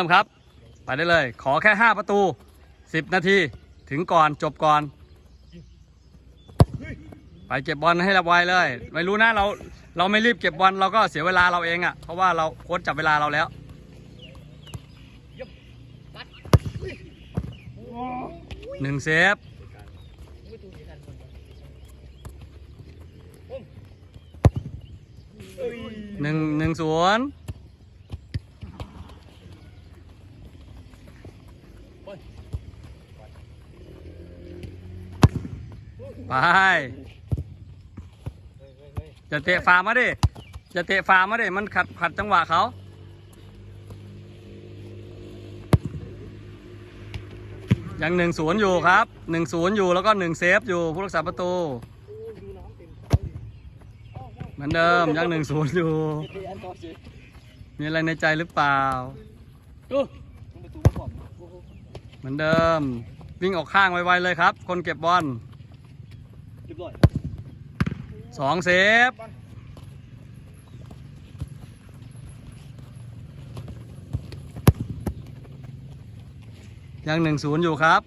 ริ่มครับ ไปได้เลย ขอแค่ 5 ประตู 10 นาที ถึงก่อนจบก่อน ไปเก็บบอลให้ระไวเลย ไม่รู้นะเราเราไม่รีบเก็บบอลเราก็เสียเวลาเราเองอะ่ะ เพราะว่าเราโค้ชจับเวลาเราแล้วหนึ่งเซฟหนึ่งหนึ่งศูนย์ ไป จะเตะฟามาดิ จะเตะฟามาดิ มันขัดขัดจังหวะเขา ยังหนึ่งศูนย์อยู่ครับหนึ่งศูนย์อยู่แล้วก็หนึ่งเซฟอยู่ผู้รักษาประตู เหมือนเดิมยังหนึ่งศูนย์อยู่ มีอะไรในใจหรือเปล่า เหมือนเดิม วิ่งออกข้างไวๆเลยครับ คนเก็บบอลสองเซฟยังหนึ่งศูนย์อยู่ครับ